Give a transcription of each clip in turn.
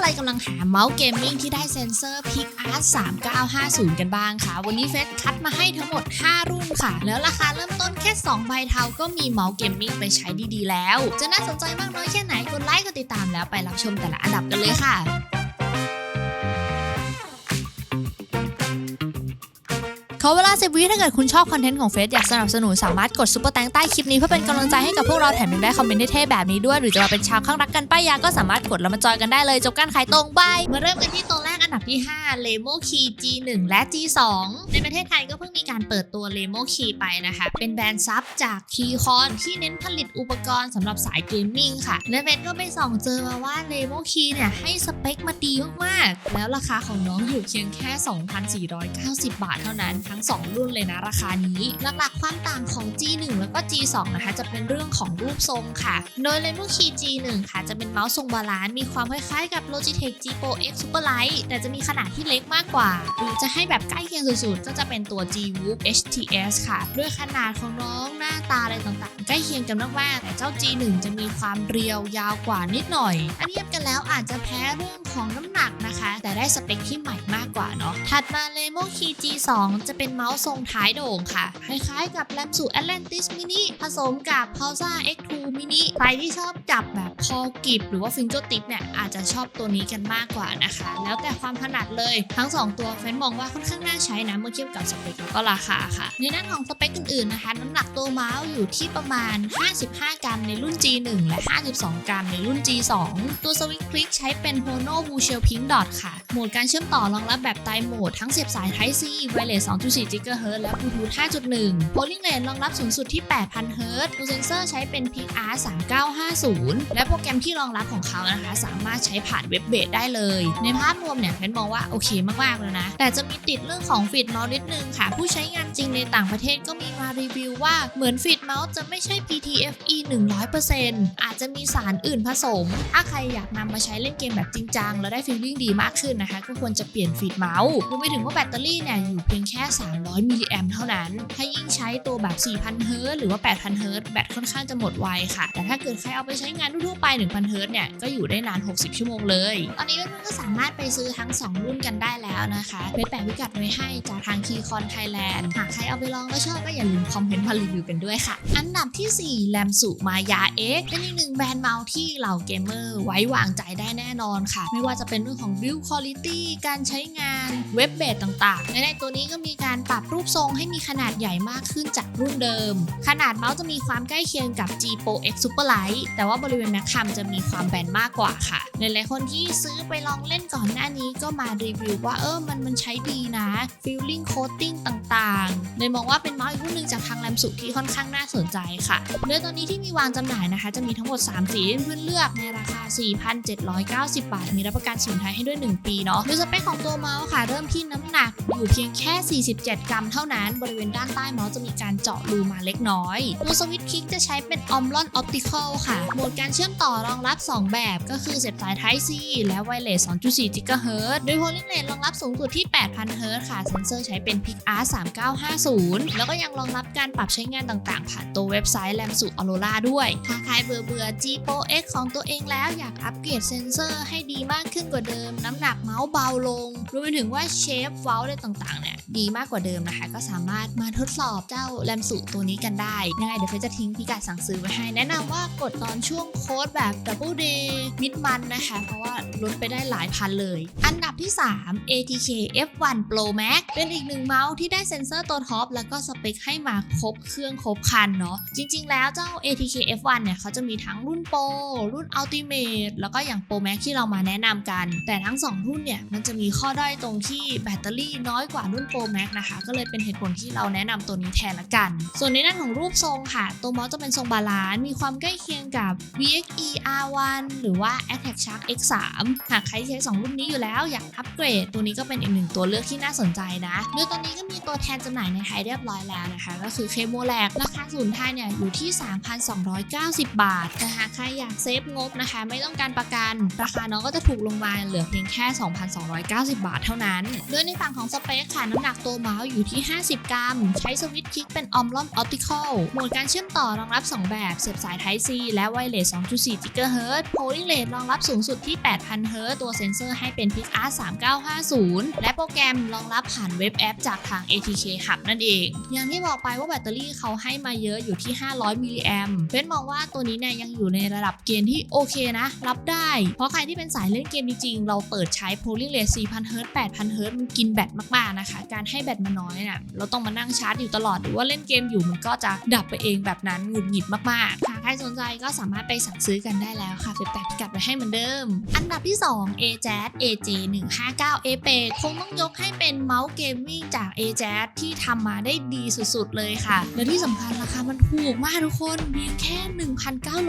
ใครกำลังหาเมาส์เกมมิ่งที่ได้เซ็นเซอร์ PicArt 3950 กันบ้างคะวันนี้เฟซคัดมาให้ทั้งหมด 5 รุ่นค่ะ แล้วราคาเริ่มต้นแค่ 2 ใบเทาก็มีเมาส์เกมมิ่งไปใช้ดีๆแล้ว จะน่าสนใจมากน้อยแค่ไหนกดไลค์กดติดตามแล้วไปรับชมแต่ละอันดับกันเลยค่ะ ขอเวลา 10 วิถ้าเกิดคุณชอบคอนเทนต์ของเฟซอยากสนับสนุนสามารถกดซุปเปอร์แตงใต้คลิปนี้เพื่อเป็นกำลังใจให้กับพวกเราแถมยังได้คอมเมนต์เท่ๆแบบนี้ด้วย หรือจะมาเป็นชาวข้างรักกันป้ายยาก็สามารถกดแล้วมาจอยกันได้เลยจบการขายตรงบายมาเริ่มกันที่ตัวแรก อันดับที่ 5 l e m o Key G1 และ G2 ในประเทศไทยก็เพิ่งมีการเปิดตัว l e m o Key ไปนะคะ เป็นแบรนด์ซับจาก Keycon ที่เน้นผลิตอุปกรณ์สำหรับสายเกมมิ่งค่ะ และเฟซก็ไปส่องเจอมาว่า l e m o Key เนี่ยให้สเปคมาดีมากๆ แล้วราคาของน้องอยู่เพียงแค่ 2,490 บาทเท่านั้นทั้ง 2 รุ่นเลยนะราคานี้ หลักๆความต่างของ G1 แล้วก็ G2 นะคะจะเป็นเรื่องของรูปทรงค่ะ โดย Lenovo Key G1 ค่ะจะเป็นเมาส์ทรงบาลานซ์มีความคล้ายๆกับ Logitech G Pro X Superlight แต่จะมีขนาดที่เล็กมากกว่า หรือจะให้แบบใกล้เคียงสุดๆ ก็จะเป็นตัว G Whoop HTS ค่ะ ด้วยขนาดของน้องหน้าตาอะไรต่างๆ ใกล้เคียงกันมากๆ แต่เจ้า G1 จะมีความเรียวยาวกว่านิดหน่อย อันเทียบกันแล้วอาจจะแพ้เรื่องของน้ำหนักนะคะ แต่ได้สเปคที่ใหม่มากกว่าเนาะ ถัดมา Lenovo Key G2 จะเป็นเมาส์ทรงท้ายโด่งค่ะ คล้ายๆกับ l a m s u Atlantis Mini ผสมกับ Pulsar X2 Mini ใครที่ชอบจับแบบคอกิบหรือว่า Finger Tip เนี่ยอาจจะชอบตัวนี้กันมากกว่านะคะ แล้วแต่ความถนัดเลย ทั้ง 2 ตัวเฟ้นมองว่าค่อนข้างน่าใช้นะเมื่อเทียบกับสเปคแล้วก็ราคาค่ะ ในด้านของสเปคอื่นๆนะคะน้ำหนักตัวเมาส์อยู่ที่ประมาณ 55 กรัมในรุ่น G1 และ 52 กรัมในรุ่น G2 ตัวสวิตช์คลิกใช้เป็น Hono Blue Shell Pink Dot ค่ะ โหมดการเชื่อมต่อรองรับแบบไตโหมดทั้งเสียบสาย Type C Wireless 2.4 GHz และ Bluetooth 5.1 Polling Rate รองรับสูงสุดที่ 8,000 Hz ตัวเซนเซอร์ใช้เป็น PR 3950 และโปรแกรมที่รองรับของเขานะคะ สามารถใช้ผ่านเว็บเบสได้เลย ในภาพรวมเนี่ยเพนมองว่าโอเคมากๆเลยนะ แต่จะมีติดเรื่องของฟีดเมาส์นิดนึงค่ะ ผู้ใช้งานจริงในต่างประเทศก็มีมารีวิวว่าเหมือนฟีดเมาส์จะไม่ใช่ PTFE 100%อาจจะมีสารอื่นผสม ถ้าใครอยากนำมาใช้เล่นเกมแบบจริงจังแล้วได้ฟีลลิ่งดีมากขึ้นนะคะ ก็ควรจะเปลี่ยนฟีดเมาส์รวมไปถึงว่าแบตเตอรี่เนี่ยอยู่เพียงแค่ 300มิลลิแอมเท่านั้น ถ้ายิ่งใช้ตัวแบบ 4,000 เฮิร์ตหรือว่า 8,000 เฮิร์ตแบตค่อนข้างจะหมดไวค่ะ แต่ถ้าเกิดใครเอาไปใช้งานทั่วๆไป 1,000 เฮิรตเนี่ยก็อยู่ได้นาน 60 ชั่วโมงเลย ตอนนี้เพื่อนๆก็สามารถไปซื้อทั้ง2 รุ่นกันได้แล้วนะคะเพจแปะพิกัดไว้ให้จากทางคีคอนไทยแลนด์หากใครเอาไปลองแล้วชอบก็อย่าลืมคอมเมนต์มารีวิวกันด้วยค่ะ อันดับทีสี่ 4 แลมสุมายาเอ็กเป็นอีกหนึ่งแบรนด์เมาส์ที่เหล่าเกมเมอร์ไว้วางใจได้แน่นอนค่ะ ไม่ว่าจะเป็นเรื่องของ build quality การใช้งานเว็บเบสต่างๆ ในในตัวนี้ก็มีการปรับรูปทรงให้มีขนาดใหญ่มากขึ้นจากรุ่นเดิม ขนาดเมาส์จะมีความใกล้เคียงกับ G Pro X Superlight แต่ว่าบริเวณแม็กคัมจะมีความแบนมากกว่าค่ะ หลายๆคนที่ซื้อไปลองเล่นก่อนหน้านี้ก็มารีวิวว่าเออมันมันใช้ดีนะ feeling coating ต่างๆเลยมองว่าเป็นเมาส์อีกรุ่นหนึ่งจากทางแรมสุที่ค่อนข้างน่าสนใจค่ะโดยตอนนี้ที่มีวางจำหน่ายนะคะ จะมีทั้งหมด 3 สีให้เพื่อนเลือกในราคา 4,790 บาท มีรับประกันสูญไทยให้ด้วย 1 ปีเนาะโดยสเปคของตัวเมาส์ค่ะ เริ่มที่น้ำหนักอยู่เพียงแค่ 47 กรัมเท่านั้น บริเวณด้านใต้เมาส์จะมีการเจาะรูมาเล็กน้อยตัวสวิตช์คลิกจะใช้เป็น Omron Optical ค่ะโหมดการเชื่อมต่อรองรับ 2 แบบก็คือเสียบสาย Type C และ Wireless 2.4 GHz โดย Polling Rate รองรับสูงสุดที่ 8,000 Hz ค่ะ เซนเซอร์ใช้เป็น PicArt 3950 แล้วก็ยังรองรับการปรับใช้งานต่างๆ ผ่านตัวเว็บไซต์ l a m s u Aurora ด้วย ถ้าใครเบื่อเบื่อ G Pro X ของตัวเองแล้วอยากอัปเกรดเซนเซอร์ให้ดีมากขึ้นกว่าเดิม น้ำหนักเมาส์เบาลง รวมไปถึงว่าเชฟเว้าอะไรต่างๆ เนี่ย ดีมากกว่าเดิมนะคะ ก็สามารถมาทดสอบเจ้าแรมสุตัวนี้กันได้ยังไงเดี๋ยวเฟจะทิ้งพิกัดสั่งซื้อไว้ให้ แนะนำว่ากดตอนช่วงโค้ดแบบ Double Day มิดมันนะคะ เพราะว่าลดไปได้หลายพันเลย อันดับที่ 3 ATK F1 Pro Max เป็นอีกหนึ่งเมาส์ที่ได้เซ็นเซอร์ตัวท็อปแล้วก็สเปคให้มาครบเครื่องครบคันเนาะ จริงๆ แล้วเจ้า ATK F1 เนี่ยเขาจะมีทั้งรุ่นโปรรุ่น Ultimate แล้วก็อย่าง Pro Max ที่เรามาแนะนำกัน แต่ทั้ง 2 รุ่นเนี่ย มันจะมีข้อด้อยตรงที่แบตเตอรี่น้อยกว่ารุ่น Pro Max นะคะ ก็เลยเป็นเหตุผลที่เราแนะนำตัวนี้แทนละกัน ส่วนในด้านของรูปทรงค่ะ ตัวเมาส์จะเป็นทรงบาลานซ์มีความใกล้เคียงกับ VXE R1 หรือว่า Attack Shark X3 หากใครใช้ 2 รุ่นนี้อยู่แล้วอยากอัปเกรด ตัวนี้ก็เป็นอีกหนึ่งตัวเลือกที่น่าสนใจนะโดยตอนนี้ก็มีตัวแทนจำหน่ายในไทยเรียบร้อยแล้วนะคะ ก็คือเคโมแลกราคาศูนย์ไทยเนี่ยอยู่ที่ 3,290 บาทแต่หากใครอยากเซฟงบนะคะ ไม่ต้องการประกันราคาน้องก็จะถูกลงมาเหลือเพียงแค่ 2,290 บาทเท่านั้น โดยในฝั่งของสเปคค่ะน้ำหนักตัวเมาส์อยู่ที่ 50 กรัม ใช้สวิตช์คลิกเป็นออมลอนออปติคอลโหมดการเชื่อมต่อรองรับ 2 แบบ เสียบสาย Type C และไวเลส 2.4 GHz Polling Rate รองรับสูงสุดที่ 8,000 Hz ตัวเซ็นเซอร์ให้เป็น Art 3950 และโปรแกรมรองรับผ่านเว็บแอปจากทาง ATK Hub นั่นเอง อย่างที่บอกไปว่าแบตเตอรี่เขาให้มาเยอะอยู่ที่ 500 มิลลิแอมเฟนมองว่าตัวนี้เนี่ยยังอยู่ในระดับเกณฑ์ที่โอเคนะ รับได้ เพราะใครที่เป็นสายเล่นเกมจริงๆ เราเปิดใช้ Polling Rate 4,000 Hz 8,000 Hz มันกินแบตมากๆนะคะ การให้แบตมาน้อยเนี่ยเราต้องมานั่งชาร์จอยู่ตลอดหรือว่าเล่นเกมอยู่มันก็จะดับไปเองแบบนั้นหงุดหงิดมากๆหากใครสนใจก็สามารถไปสั่งซื้อกันได้แล้วค่ะเฟซแปะพิกัดไว้ให้เหมือนเดิม อันดับที่ 2 AJAZ AJ 159 a p e คงต้องยกให้เป็นเมาส์เกมมิ่งจาก AJAZ ที่ทำมาได้ดีสุดๆเลยค่ะ และที่สำคัญราคามันถูกมากทุกคนเพียงแค่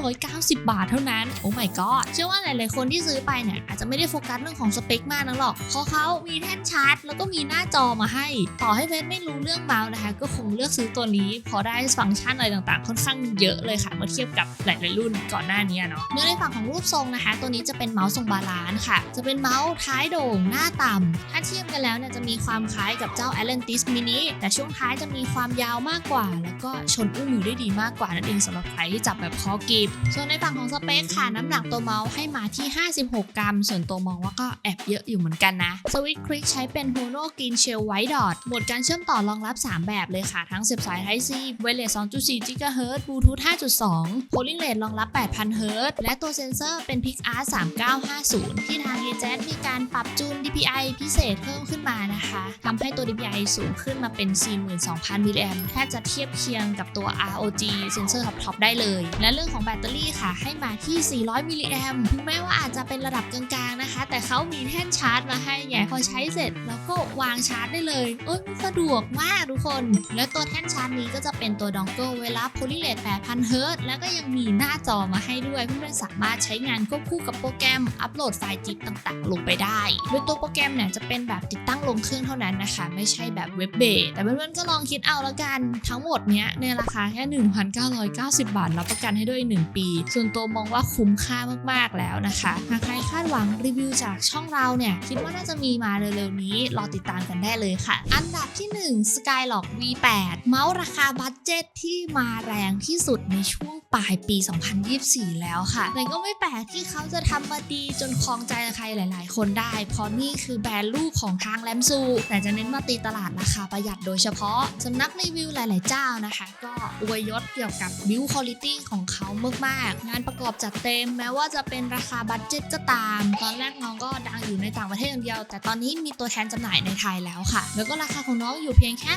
1,990 บาทเท่านั้น โอ้ my god เชื่อว่าหลายๆคนที่ซื้อไปเนี่ยอาจจะไม่ได้โฟกัสเรื่องของสเปคมากนักหรอก เพราะเขามีแท่นชาร์จ แล้วก็มีหน้าจอมาให้ ต่อให้เฟซไม่รู้เรื่องเมาส์นะคะ ก็คงเลือกซื้อตัวนี้เพอได้ฟังก์ชันอะไรต่างๆ ค่อนข้างเยอะเลยค่ะเมื่อเทียบกับหลายๆรุ่นก่อนหน้านี้เนาะเนื้อในฝั่งของรูปทรงนะคะ ตัวนี้จะเป็นเมาส์ทรงบาลานซ์ค่ะ จะเป็นเมาส์ท้ายโด่งหน้าต่ำถ้าเทียบกันแล้วเนี่ยจะมีความคล้ายกับเจ้า Atlantis Mini แต่ช่วงท้ายจะมีความยาวมากกว่า แล้วก็ชนอุ้งมือได้ดีมากกว่านั่นเองสำหรับใครที่จับแบบคอกีบ ส่วนในฝั่งของสเปคค่ะน้ำหนักตัวเมาส์ให้มาที่ 56 กรัม ส่วนตัวมองว่าก็แอบเยอะอยู่เหมือนกันนะสวิตช์คลิกใช้เป็น Hono Green Shell White Dot โหมดการเชื่อมต่อรองรับ 3 แบบเลยค่ะ ทั้งเสียบสาย Type C Wireless 2.4 GHz Bluetooth 5.2 Polling Rate รองรับ 8,000 Hz และตัวเซ็นเซอร์เป็น PixArt 3950 ที่ทาง a j a z มีการปรับจูน DPI พิเศษเพิ่มขึ้นมานะคะทำให้ตัว DPI สูงขึ้นมาเป็น 42,000 มิลลิแอมแทบจะเทียบเคียงกับตัว ROG เซนเซอร์ท็อปๆได้เลย และเรื่องของแบตเตอรี่ค่ะ ให้มาที่ 400 มิลลิแอมถึงแม้ว่าอาจจะเป็นระดับกลางๆนะคะ แต่เขามีแท่นชาร์จมาให้ไงพอใช้เสร็จ แล้วก็วางชาร์จได้เลยเอ้ยสะดวกมากทุกคน และตัวแท่นชาร์จนี้ก็จะเป็นตัวดองเกิลเวลา Poly Rate 8,000 Hz แล้วก็ยังมีหน้าจอมาให้ด้วยเพื่อนๆสามารถใช้งานควบคู่กับโปรแกรมอัปโหลดไฟล์จิปต่างๆ ลงไปได้โดยตัวโปรแกรมเนี่ยจะเป็นแบบติดตั้งลงเครื่องเท่านั้นนะคะ ไม่ใช่แบบเว็บเบสแต่เพื่อนๆก็ลองคิดเอาแล้วกันทั้งหมดเนี้ยในราคาแค่ 1,990 บาทรับประกันให้ด้วย 1 ปี ส่วนตัวมองว่าคุ้มค่ามากๆแล้วนะคะ หากใครคาดหวังรีวิวจากช่องเราเนี่ย คิดว่าน่าจะมีมาเร็วๆนี้ รอติดตามกันได้เลยค่ะ อันดับที่ 1 Skylock V8 เมาส์ราคาบัตเจ็ตที่มาแรงที่สุดในช่วงปลายปี 2024 แล้วค่ะแต่ก็ไม่แปลกที่เขาจะทำมาดีจนครองใจใครหลาย ๆ คนได้เพราะนี่คือแบรนด์ลูกของทางแลมซู แต่จะเน้นมาตีตลาดราคาประหยัดโดยเฉพาะสำนักรีวิวหลาย ๆ เจ้านะคะ ก็อวยยศเกี่ยวกับบิวคุณลิตี้ของเขามาก ๆ งานประกอบจัดเต็มแม้ว่าจะเป็นราคาบัตเจ็ตก็ตาม ตอนแรกน้องก็ดังอยู่ในต่างประเทศอย่างเดียว แต่ตอนนี้มีตัวแทนจำหน่ายในไทยแล้วค่ะ แล้วก็ราคาของน้องอยู่เพียงแค่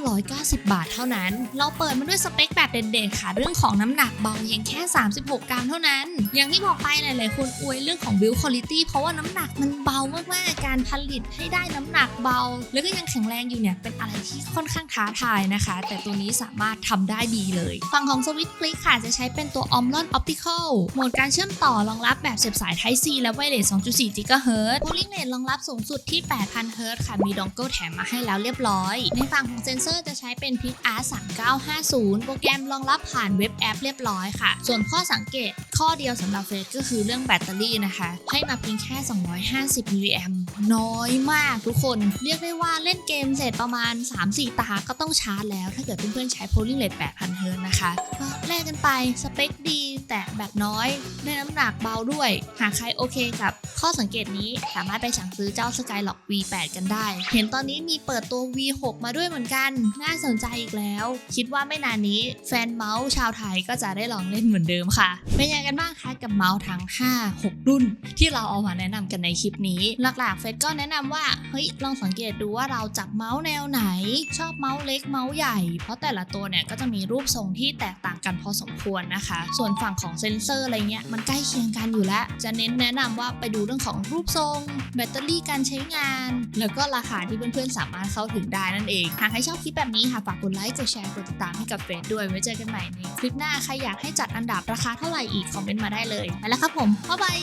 2,990 บาทเท่านั้น เราเปิดมาด้วยสเปคแบบเด่น ๆ ค่ะ เรื่องของน้ำหนักเบาเพียงแค่ 36 กรัมเท่านั้น อย่างที่บอกไปหลาย ๆ คนอวยเรื่องของบิวคุณลิตี้เพราะว่าน้ำหนักมันเบามากๆ การผลิตให้ได้น้ำหนักเบา แล้วก็ยังแข็งแรงอยู่เนี่ยเป็นอะไรที่ค่อนข้างท้าทายนะคะ แต่ตัวนี้สามารถทำได้ดีเลย ฝั่งของสวิตช์คลิกค่ะจะใช้เป็นตัว Omron Optical โหมดการเชื่อมต่อรองรับแบบเสียบสาย Type C และ Wireless 2.4 GHz Polling Rate รองรับสูงสุดที่ 8,000 Hz ค่ะมีดองเกิลแถมมาให้แล้วเรียบร้อย ในฝั่งของเซนเซอร์จะใช้เป็น PixArt 3950 โปรแกรมรองรับผ่านเว็บแอปเรียบร้อยค่ะ ส่วนข้อสังเกต ข้อเดียวสำหรับเฟซก็คือเรื่องแบตเตอรี่นะคะ ให้มาเพียงแค่ 250มิลลิแอมน้อยมากทุกคน เรียกได้ว่าเล่นเกมเสร็จประมาณ 3-4 ตาก็ต้องชาร์จแล้ว ถ้าเกิดเพื่อนๆใช้ Polling Rate 8,000 Hz นะคะก็แลกกันไปสเปคดีแต่แบตน้อยได้น้ำหนักเบาด้วย หากใครโอเคกับข้อสังเกตนี้สามารถไปสั่งซื้อเจ้า Skylock V8 กันได้ เห็นตอนนี้มีเปิดตัว V6 มาด้วยเหมือนกัน น่าสนใจอีกแล้ว คิดว่าไม่นานนี้แฟนเมาส์ชาวไทยก็จะได้ลองเล่นเหมือนเดิมค่ะเป็นยังไงกันบ้างคะกับเมาส์ทั้ง 5 6 รุ่น ที่เราเอามาแนะนำกันในคลิปนี้ หลักๆเฟซก็แนะนำว่าเฮ้ยลองสังเกตดูว่าเราจับเมาส์แนวไหน ชอบเมาส์เล็กเมาส์ใหญ่ เพราะแต่ละตัวเนี่ยก็จะมีรูปทรงที่แตกต่างกันพอสมควรนะคะ ส่วนฝั่งของเซนเซอร์อะไรเงี้ยมันใกล้เคียงกันอยู่แล้ว จะเน้นแนะนำว่าไปดูเรื่องของรูปทรง แบตเตอรี่การใช้งาน แล้วก็ราคาที่เพื่อนๆสามารถเข้าถึงได้นั่นเองหากใครชอบคลิปแบบนี้ค่ะฝากกดไลค์กดแชร์กดติดตามให้กับเฟซด้วยไว้เจอกันใหม่ในคลิปหน้าใครอยากให้จัดอันดับราคาเท่าไหร่อีกคอมเมนต์มาได้เลยไปแล้วครับผมบ๊ายบาย